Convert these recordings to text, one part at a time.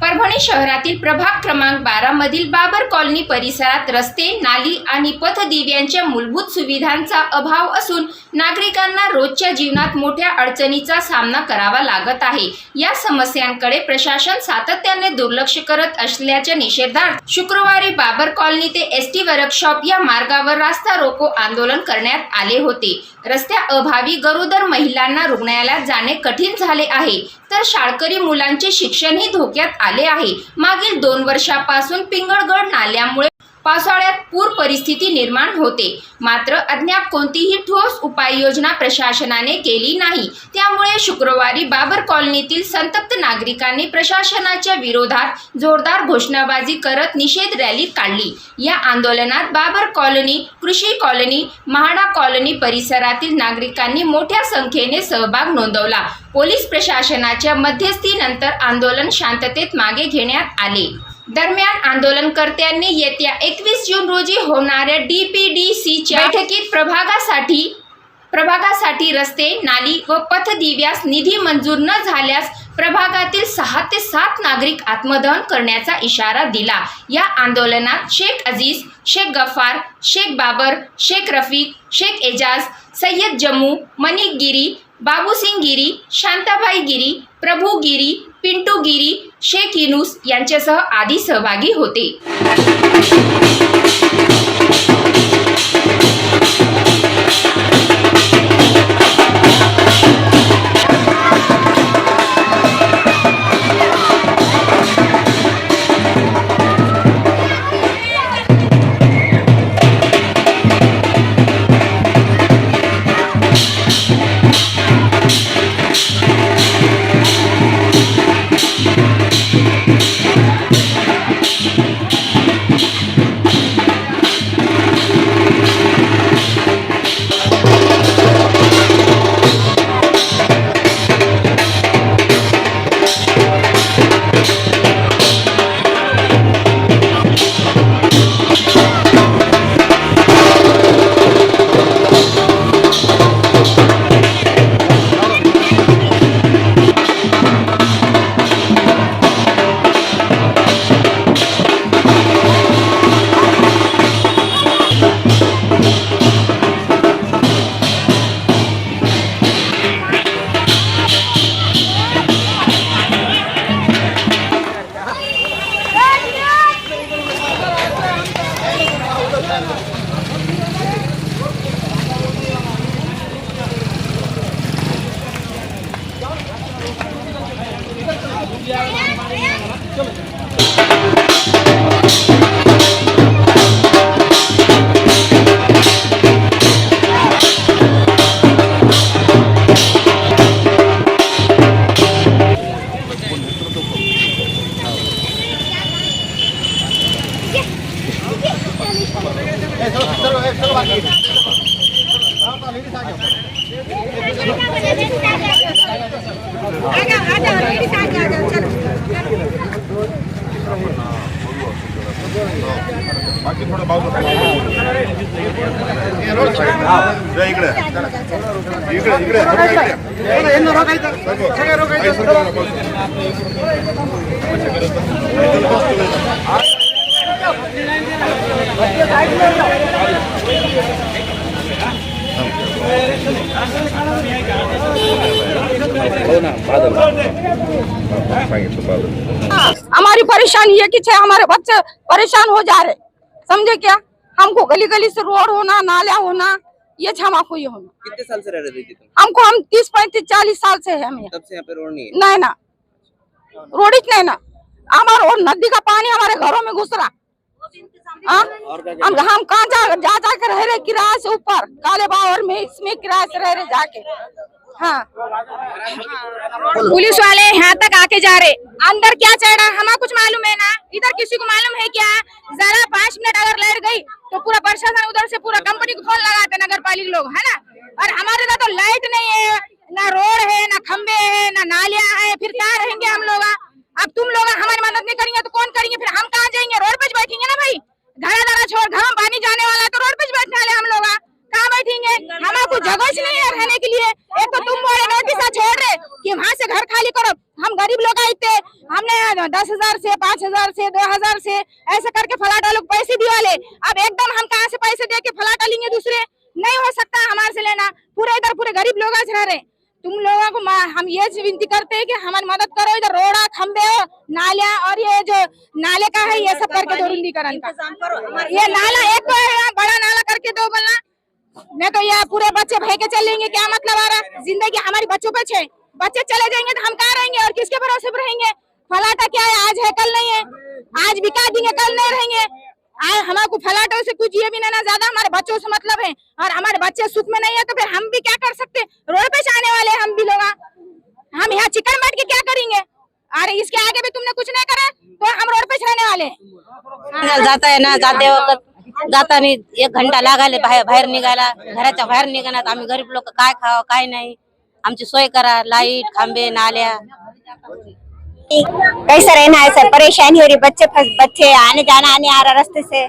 परभणी शहरातील प्रभाग क्रमांक बारा मधील बाबर कॉलनी परिसरात रस्ते नाली आणि पथदिव्यांच्या मूलभूत सुविधांचा अभाव असून नागरिकांना रोजच्या जीवनात मोठ्या अडचणीचा सामना करावा लागत आहे. या समस्यांकडे प्रशासन सातत्याने दुर्लक्ष करत असल्याच्या निषेधार्थ शुक्रवारी बाबर कॉलनी ते एस टी वर्कशॉप या मार्गावर रास्ता रोको आंदोलन करण्यात आले होते. रस्त्या अभावी गरोदर महिलांना रुग्णालयात जाणे कठीण झाले आहे. तर शाळकरी मुलांचे शिक्षणही धोक्यात आले आहे. मागील दोन वर्षापासून पिंगळगड नाल्यामुळे पावसाळ्यात पूर परिस्थिती निर्माण होते. मात्र अद्याप कोणतीही ठोस उपाययोजना प्रशासनाने केली नाही. त्यामुळे शुक्रवारी बाबर कॉलनीतील संतप्त नागरिकांनी प्रशासनाच्या विरोधात जोरदार घोषणाबाजी करत निषेध रॅली काढली. या आंदोलनात Babar colony Krushi colony MHADA colony परिसरातील नागरिकांनी मोठ्या संख्येने सहभाग नोंदवला. पोलीस प्रशासनाच्या मध्यस्थीनंतर आंदोलन शांततेत मागे घेण्यात आले. दरम्यान आंदोलनकर्त्यांनी येत्या एकवीस जून रोजी होणाऱ्या डी पी डी सीच्या बैठकीत प्रभागासाठी प्रभागासाठी रस्ते नाली व पथदिव्यास निधी मंजूर न झाल्यास प्रभागातील सहा ते सात नागरिक आत्मदहन करण्याचा इशारा दिला. या आंदोलनात शेख अजीज शेख गफार शेख बाबर शेख रफीक शेख एजाज सय्यद जम्मू मनिक गिरी बाबूसिंग गिरी शांताबाई गिरी प्रभू गिरी पिंटू गिरी शेख युनुस यांच्यासह आदी सहभागी होते. बाकी थोडं बाजूला या इकडे इकडे. इकडे सर्व हमारी परेशानी है कि छे हमारे बच्चे परेशान हो जा रहे। समझे क्या? हमको गली गली से रोड होना नाला होना ये छे हमको ये होना। कितने साल से रह रहे थे हमको हम तीस पैंतीस चालीस साल से है हम। तब से यहाँ पे रोड नहीं है? नहीं ना। रोड ही नहीं ना। हमारे और नदी का पानी हमारे घरों में घुस रहा। हम हम कहाँ जा जा जा कर रह रहे किराए से ऊपर? काले बावर में, इसमें किराए से रह रहे जाके। हाँ। पुलिस वाले यहाँ तक आके जा रहे। अंदर क्या चल रहा है? हमें कुछ मालूम है ना? इधर किसी को मालूम है क्या? जरा पाँच मिनट अगर लेट गई तो पूरा प्रशासन उधर से पूरा कंपनी को फ़ोन लगाते नगर पालिक लोग, है ना? और हमारे तो लाइट नहीं है, ना रोड है, ना खंबे है, ना नालियाँ है, फिर क्या रहेंगे हम लोग अब तुम लोग हमारी मदद नहीं करेंगे तो कौन करेंगे? फिर हम कहाँ जाएँगे? रोड पे बैठेंगे ना भाई। घर दरा छोड़, घर पानी जाने वाला तो रोड पे बैठने वाले हम लोग। कहाँ बैठेंगे? हमारे को जगह ही नहीं है रहने के लिए। एक तो तुम बोले नोटिस छोड़ रहे कि वहाँ से घर खाली करो। हम गरीब लोग आए थे। हमने दस हज़ार से, पाँच हज़ार से, दो हज़ार से ऐसे करके फलाटा लोग पैसे दिवा ले अब एकदम हम कहाँ से पैसे दे के फलाटा लेंगे दूसरे? नहीं हो सकता हमारे से लेना। पूरे इधर पूरे गरीब लोग आज रह रहे तुम लोगों को हम ये विनती करते हैं कि हमारी मदद करो इधर रोड़ा खंबे नालिया और ये जो नाले का है ये सब करके रुंदीकरण का। ये नाला एक तो है बड़ा नाला करके दो बोलना नहीं तो ये पूरे बच्चे भय के चलेंगे क्या मतलब आ रहा ज़िंदगी हमारी बच्चों पे छे। बच्चे चले जाएँगे तो हम कहाँ रहेंगे और किसके भरोसे पर रहेंगे? फलाटा क्या है? आज है कल नहीं है। आज बिका देंगे कल नहीं रहेंगे। आज हमारे को फलाटों से कुछ ये भी नहीं ना ज़्यादा हमारे बच्चों से मतलब है। और हमारे बच्चे सुख में नहीं है तो फिर हम भी क्या कर सकते? रोड पे आने वाले हैं हम भी लोग हम यहाँ चिकन बैठ के क्या करेंगे? अरे, इसके आगे भी तुमने कुछ नहीं करा? तो हम रोड पे रहने वाले जाता आहे ना जाते वक्त जाताना एक घंटा लागाले बाहेर बाहेर निघायला बाहेर निघाला आम्ही गरीब लोक काय खावं काय नाही। आमची सोय करा, लाईट, खांबे, नाल्या। कैसा रहना है सर परेशानी हो रही बच्चे फंस बच्चे आने जाना आने आ रहा रास्ते से।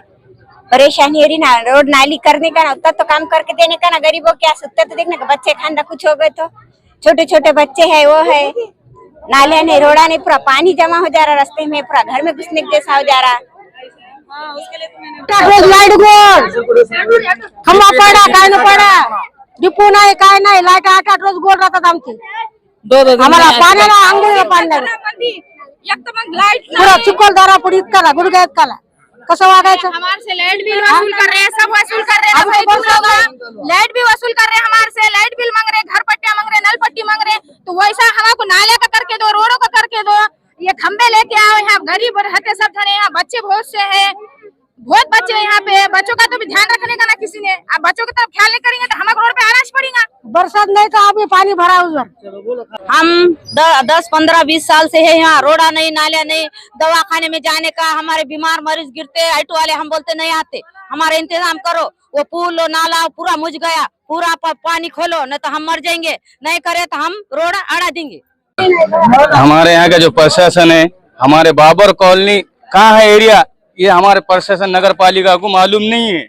परेशानी हो रही ना रोड नाली करने का ना उतना तो काम करके देने का ना गरीबों क्या सुत्ते तो देखने का बच्चे खाना कुछ हो गए तो। छोटे छोटे बच्चे है वो है। नाले नहीं रोड़ा नहीं पूरा पानी जमा हो जा रहा रास्ते में पूरा घर में घुसने के जैसा हो जा रहा। खंबा पडा काय न पडा? डिपो नाही काय नाही लाईट आठ आठ रोज गोड राहतात आमची आम्हाला पाण्याला आंघोळीला पाणी तो पुरा चिखल दारा पुढे इतकाला गुडघ्या इतकाला कसं वागायचं हमारे से लाइट बिल वसूल कर रहे हैं सब वसूल कर रहे हैं। भाई तो लाइट भी वसूल कर रहे हैं हमारे से लाइट बिल मांग रहे हैं घर पट्टियाँ मांग रहे नल पट्टी मांग रहे हैं। तो वैसा हमको नाले का करके दो रोडों का करके दो। ये खंबे लेके आओ यहाँ गरीब रहते सब जने यहाँ बच्चे बहुत से है। बहुत बच्चे हैं यहाँ पे। बच्चों का तो भी ध्यान रखने का ना किसी ने। अब बच्चों की तरफ़ ख्याल नहीं करेंगे तो हमारे रोड पे ही पड़ेगा। बरसात नहीं तो अभी पानी भरा उधर हम द- दस पंद्रह बीस साल से है यहाँ। रोड़ा नहीं नालिया नहीं दवा खाने में जाने का हमारे बीमार मरीज़ गिरते ऑटो वाले हम बोलते नहीं आते। हमारा इंतज़ाम करो। वो पुल नाला पूरा मुझ गया। पूरा पानी खोलो नहीं तो हम मर जाएँगे। नहीं करे तो हम रोड अड़ा देंगे। हमारे यहाँ का जो प्रशासन है हमारे बाबर कॉलोनी कहाँ है एरिया ये हमारे प्रशासन नगर पालिका को मालूम नहीं है।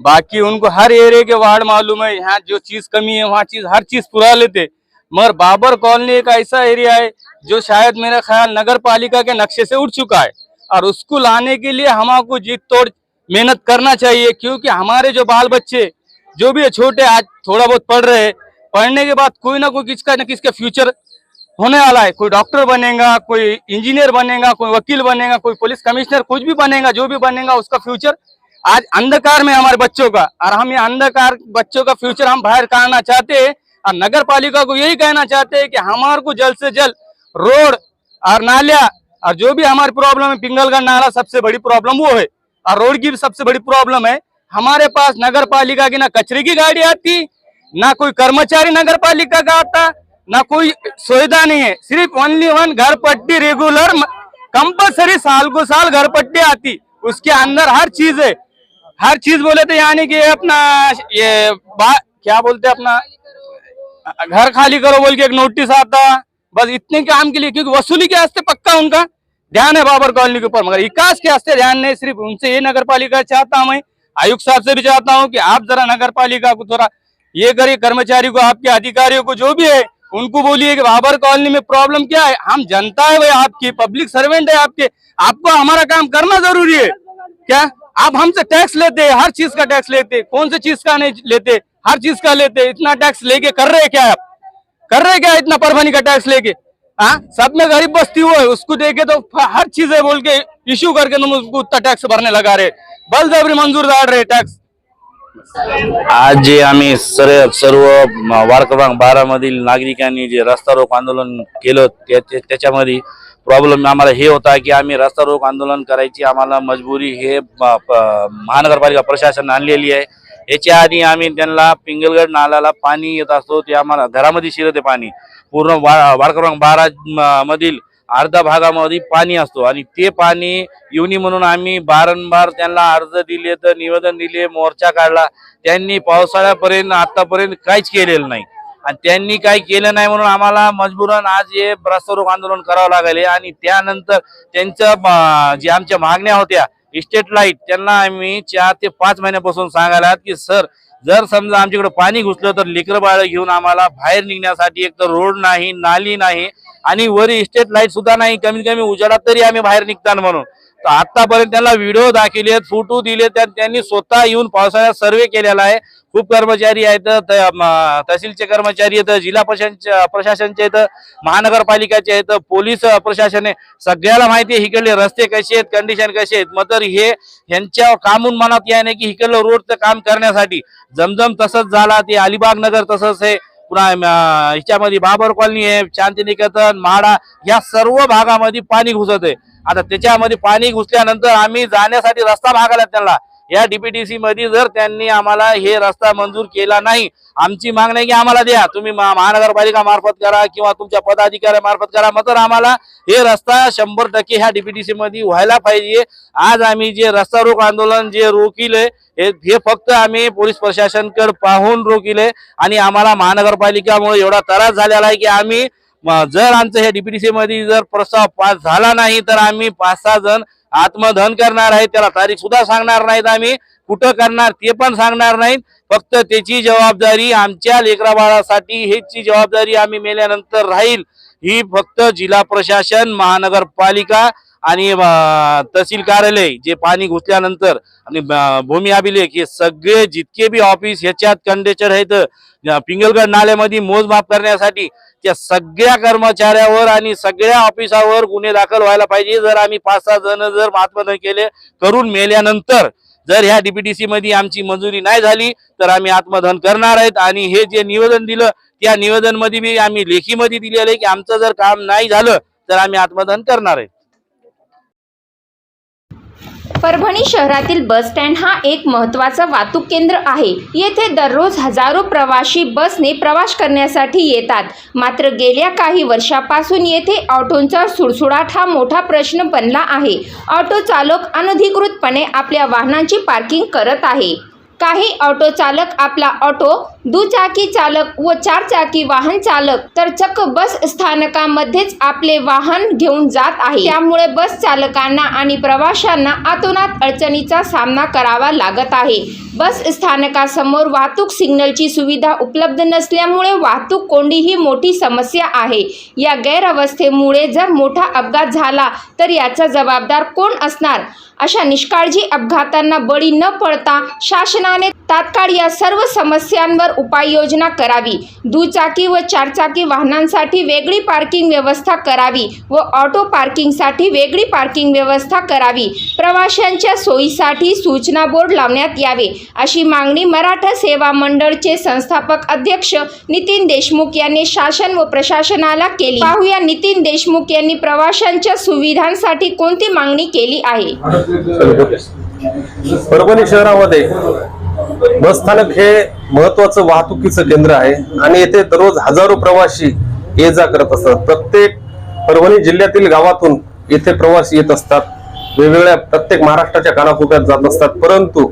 बाकी उनको हर एरिया के वार्ड मालूम है, यहाँ जो चीज़ कमी है, वहाँ चीज़, हर चीज़ पुरा लेते। मगर बाबर कॉलोनी एक ऐसा एरिया है, जो शायद मेरा ख्याल नगर पालिका के नक्शे से उठ चुका है। और उसको लाने के लिए हमको जीत तोड़ मेहनत करना चाहिए, क्योंकि हमारे जो बाल बच्चे, जो भी छोटे आज थोड़ा बहुत पढ़ रहे हैं, पढ़ने के बाद कोई ना कोई किसका न किसका फ्यूचर होने वाला है। कोई डॉक्टर बनेगा, कोई इंजीनियर बनेगा, कोई वकील बनेगा, कोई पुलिस कमिश्नर, कुछ भी बनेगा, जो भी बनेगा, उसका फ्यूचर आज अंधकार में हमारे बच्चों का। और हम ये अंधकार बच्चों का फ्यूचर हम बाहर काटना चाहते हैं। और नगर पालिका को यही कहना चाहते हैं कि हमारे को जल्द से जल्द रोड और नालिया और जो भी हमारी प्रॉब्लम है, पिंगलगढ़ नाला सबसे बड़ी प्रॉब्लम वो है। और रोड की भी सबसे बड़ी प्रॉब्लम है। हमारे पास नगर पालिका की ना कचरे की गाड़ी आती, ना कोई कर्मचारी नगर पालिका का आता ना कोई सुविधा नहीं है। सिर्फ़ ओनली वन घर पट्टी रेगुलर कंपलसरी साल को साल घर पट्टी आती। उसके अंदर हर चीज़ है। हर चीज़ बोले तो यानी कि अपना ये क्या बोलते अपना? घर खाली करो बोल के एक नोटिस आता। बस इतने काम के लिए, क्योंकि वसूली के वास्ते पक्का उनका। ध्यान है बाबर कॉलोनी के ऊपर, मगर विकास के वास्ते ध्यान नहीं। सिर्फ़ उनसे ये नगर पालिका चाहता हूँ मैं, आयुक्त साहब से भी चाहता हूँ कि आप जरा नगर पालिका को थोड़ा ये करिए, कर्मचारी को, आपके अधिकारियों को जो भी है उनको बोलिए कि बाबर कॉलोनी में प्रॉब्लम क्या है? हम जनता है भाई, आपकी पब्लिक सर्वेंट है आपके। आपको हमारा काम करना ज़रूरी है। क्या? आप हमसे टैक्स लेते हैं, हर चीज़ का टैक्स लेते हैं। कौन से चीज़ का नहीं लेते? हर चीज़ का लेते हैं। इतना टैक्स लेके कर रहे हैं क्या आप? कर रहे क्या इतना परभनी का टैक्स लेके? हाँ? सब में गरीब बस्ती हुआ है, उसको देखे तो हर चीज़ें बोल के इश्यू करके तुम उसको उतना टैक्स भरने लगा रहे बल बलजबरी मंजूर डाल रहे टॅक्स आज जे आम्ही सर्व सर्व म- क्रमांक बारा मधील नागरिकांनी जे रस्ता रोक आंदोलन केलं त्याच्यामध्ये प्रॉब्लेम आम्हाला हे होता की आम्ही रस्ता रोक आंदोलन करायची आम्हाला मजबुरी हे महानगरपालिका प्रशासन आणलेली आहे. याच्या आधी आम्ही त्यांना पिंगलगड नाल्याला पाणी येत असतो ते आम्हाला घरामध्ये शिरते पाणी. पूर्ण वा- वार क्रमांक बारा मधील अर्धा भागामध्ये पाणी असतो आणि ते पाणी येऊनी म्हणून आम्ही बारंबार त्यांना अर्ज दिले तर निवेदन दिले मोर्चा काढला. त्यांनी पावसाळ्यापर्यंत आतापर्यंत काहीच केलेलं नाही. आणि त्यांनी काही केलं नाही म्हणून आम्हाला मजबूरन आज हे रस्ता आंदोलन करावं लागले. आणि त्यानंतर त्यांच्या जे आमच्या मागण्या होत्या इस्टेट लाइट त्यांना आम्ही चार ते पाच महिन्यापासून सांगायला की सर जर समजा आमच्याकडे पाणी घुसलं तर लेकर बाळ घेऊन आम्हाला बाहेर निघण्यासाठी एक तर रोड नाही नाली नाही आणि वरी इस्टेट लाइट सुद्धा नाही. कमीत कमी उजाडात तरी आम्ही बाहेर निघताना म्हणून. तर आतापर्यंत त्यांना व्हिडिओ दाखवले फोटो दिले त्या- त्यांनी स्वतः येऊन पावसाळ्यात सर्वे केलेला आहे. खूप कर्मचारी आहेत. तहसीलचे कर्मचारी आहेत जिल्हा प्रशासन प्रशासनचे आहेत महानगरपालिकाचे आहेत पोलीस प्रशासन आहे. सगळ्याला माहिती आहे इकडले रस्ते कसे आहेत कंडिशन कसे आहेत. मग तर हे यांच्या कामून मनात याने की इकडलं रोडचं काम करण्यासाठी. जमजम तसंच झाला ते अलिबाग नगर तसंच आहे. पुन्हा ह्याच्यामध्ये बाबर कॉलनी आहे शांतिनिकेतन म्हाडा या सर्व भागामध्ये पाणी घुसत आहे. आता त्याच्यामध्ये पाणी घुसल्यानंतर आम्ही जाण्यासाठी रस्ता मागायला त्यांना या डीपीटीसी मध्ये जर त्यांनी आम्हाला हे रस्ता मंजूर केला नाही आमची मागणी आहे की आम्हाला द्या. तुम्ही महानगरपालिका मार्फत करा किंवा तुमच्या पदाधिकाऱ्या मार्फत करा मग तर आम्हाला हे रस्ता शंभर टक्के ह्या डीपीटीसी मध्ये व्हायला पाहिजे. आज आम्ही जे रस्ता रोक आंदोलन जे रोकिले हे हे फक्त आम्ही पोलीस प्रशासनकडे पाहून रोकिले आणि आम्हाला महानगरपालिकामुळे एवढा त्रास झालेला आहे की आम्ही जर आमचं हे डीपीटीसी मध्ये जर प्रस्ताव पास झाला नाही तर आम्ही पाच सहा जण आत्मदहन करणार आहे त्याला तारीख सुद्धा सांगणार नाहीत आम्ही. कुठं करणार ते पण सांगणार नाहीत. फक्त त्याची जबाबदारी आमच्या लेकरा बाळासाठी जबाबदारी आम्ही मेल्यानंतर राहील. ही फक्त जिल्हा प्रशासन महानगरपालिका आणि तहसील कार्यालय जे पाणी घुसल्यानंतर आणि भूमी अभिलेख हे सगळे जितके बी ऑफिस ह्याच्यात कंडेचर आहेत पिंगलगड नाल्यामध्ये मोजमाप करण्यासाठी त्या सगळ्या कर्मचाऱ्यावर आणि सगळ्या ऑफिसावर गुन्हे दाखल व्हायला पाहिजे. जर आम्ही पाच सहा जण जर महात्मा केले करून मेल्यानंतर जर ह्या डीपीटीसी मध्ये आमची मंजुरी नाही झाली तर आम्ही आत्मदहन करणार आहेत. आणि हे जे निवेदन दिलं त्या निवेदनमध्ये बी आम्ही लेखीमध्ये दिलेलं आहे की आमचं जर काम नाही झालं तर आम्ही आत्मदहन करणार आहे. परभणी शहरातील बस स्टँड हा एक महत्त्वाचं वाहतूक केंद्र आहे. येथे दररोज हजारो प्रवासी बसने प्रवास करण्यासाठी येतात. मात्र गेल्या काही वर्षापासून येथे ऑटोंचा सुळसुळाट हा मोठा प्रश्न बनला आहे. ऑटो चालक अनधिकृतपणे आपल्या वाहनांची पार्किंग करत आहे. काही ऑटो चालक आपला ऑटो दुचाकी चालक व चारचाकी वाहन चालक तर चक्क बस स्थानकामध्येच आपले वाहन घेऊन जात आहे. त्यामुळे बस चालकांना आणि प्रवाशांना आतोनात अडचणीचा सामना करावा लागत आहे. बस स्थानकासमोर वाहतूक सिग्नलची सुविधा उपलब्ध नसल्यामुळे वाहतूक कोंडी ही मोठी समस्या आहे. या गैरअवस्थेमुळे जर मोठा अपघात झाला तर याचा जबाबदार कोण असणार? अशा निष्काळजी अपघातांना बळी न पडता शासनाने तात्काळ या सर्व समस्यांवर उपाययोजना करावी. दुचाकी व चारचाकी वाहनांसाठी वेगळी पार्किंग व्यवस्था करावी व ऑटो पार्किंगसाठी वेगळी पार्किंग व्यवस्था करावी. प्रवाशांच्या सोयीसाठी सूचना बोर्ड लावण्यात यावे अशी मागणी मराठा सेवा मंडळचे संस्थापक अध्यक्ष नितीन देशमुख यांनी शासन व प्रशासनाला केली. पाहूया नितीन देशमुख यांनी प्रवाशांच्या सुविधांसाठी कोणती मागणी केली आहे? परभणी शहरामध्ये बसस्थानक हे महत्वाचं वाहतुकीचं केंद्र आहे आणि येथे दररोज हजारो प्रवासी ये जा करत असतात. प्रत्येक परभणी जिल्ह्यातील गावातून येथे प्रवासी येत असतात. वेगवेगळ्या प्रत्येक महाराष्ट्राच्या कानाकोपऱ्यात जात असतात. परंतु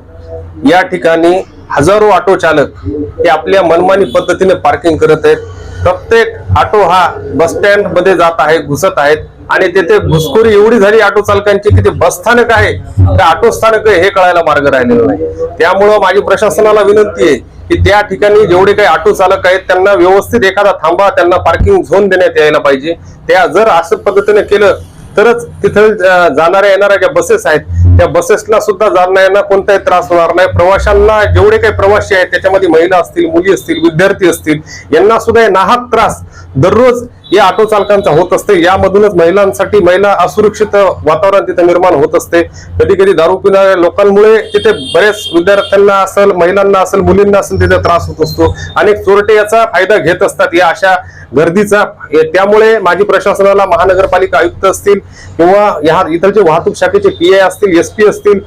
या ठिकाणी हजारो ऑटो चालक हे आपल्या मनमानी पद्धतीने पार्किंग करत आहेत. प्रत्येक ऑटो हा बस स्टँडमध्ये जात आहे घुसत आहेत. आणि तेथे घुसखोरी एवढी झाली ऑटो चालकांची की ते बस स्थानक आहे. ते ऑटो स्थानक हे कळायला मार्ग राहिलेला नाही. त्यामुळं माझी प्रशासनाला विनंती आहे की त्या ठिकाणी जेवढे काही ऑटो चालक आहेत त्यांना व्यवस्थित एखादा थांबा त्यांना पार्किंग झोन देण्यात यायला पाहिजे. त्या जर असं पद्धतीने केलं तरच तिथे जाणाऱ्या येणाऱ्या ज्या बसेस आहेत त्या बसेसला सुद्धा जाणाऱ्यांना कोणताही त्रास होणार नाही. प्रवाशांना जेवढे काही प्रवासी आहेत त्याच्यामध्ये महिला असतील मुली असतील विद्यार्थी असतील यांना सुद्धा नाहक त्रास दररोज या ऑटो चालकांचा होत असते. यामधूनच महिलांसाठी महिला असुरक्षित वातावरण तिथे निर्माण होत असते. कधी कधी दारू पिणाऱ्या लोकांमुळे तिथे बरेच विद्यार्थ्यांना असेल महिलांना असेल मुलींना असेल तिथे त्रास होत असतो. अनेक चोरटे याचा फायदा घेत असतात. या अशा गर्दीचा त्यामुळे माजी प्रशासनाला महानगरपालिका आयुक्त असतील किंवा या इथलचे वाहतूक शाखेचे पी आय असतील एस पी असतील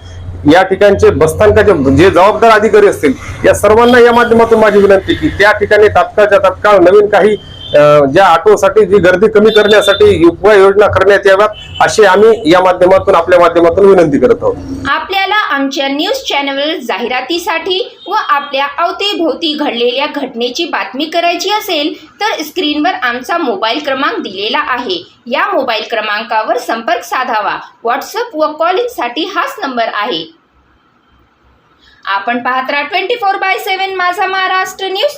या ठिकाणचे बसस्थानकाचे जे जबाबदार अधिकारी असतील या सर्वांना या माध्यमातून माझी विनंती की त्या ठिकाणी तात्काळच्या तात्काळ नवीन काही ज्या ऑटोसाठी जी गर्दी कमी करण्यासाठी उपाययोजना करण्यात याव्यात अशी आम्ही या माध्यमातून आपल्या माध्यमातून विनंती करत आहोत. आपल्याला आमच्या न्यूज चॅनल जाहिरातीसाठी व आपल्या अवतीभोवती घडलेल्या घटनेची बातमी करायची असेल तर स्क्रीनवर आमचा मोबाईल क्रमांक दिलेला आहे. या मोबाईल क्रमांकावर संपर्क साधावा. व्हॉट्सअप व कॉलिंगसाठी हाच नंबर आहे. आपण पाहत राहा ट्वेंटी फोर बाय सेवन माझा महाराष्ट्र न्यूज.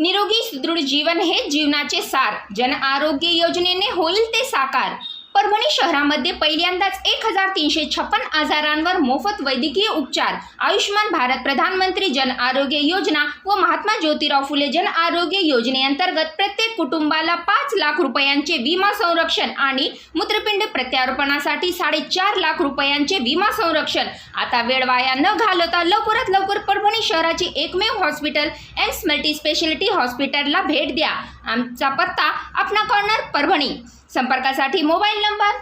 निरोगी सुदृढ जीवन हे जीवनाचे सार. जन आरोग्य योजनेने होईल ते साकार. परभणी शहरामध्ये पहिल्यांदाच एक हजार तीनशे छप्पन आजारांवर मोफत वैद्यकीय उपचार. आयुष्यमान भारत प्रधानमंत्री जन आरोग्य योजना व महात्मा ज्योतिराव फुले जन आरोग्य योजनेअंतर्गत प्रत्येक कुटुंबाला पाच लाख रुपयांचे विमा संरक्षण आणि मूत्रपिंड प्रत्यारोपणासाठी साडेचार लाख रुपयांचे विमा संरक्षण. आता वेळ वाया न घालवता लवकरात लवकर परभणी शहराची एकमेव हॉस्पिटल एम्स मल्टी स्पेशालिटी हॉस्पिटलला भेट द्या. आमचा पत्ता आपणा कॉर्नर परभणी. संपर्कासाठी mobile number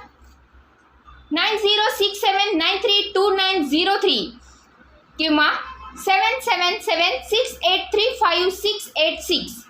nine zero six seven nine three two nine zero three किंवा seven seven seven six eight three five six eight six.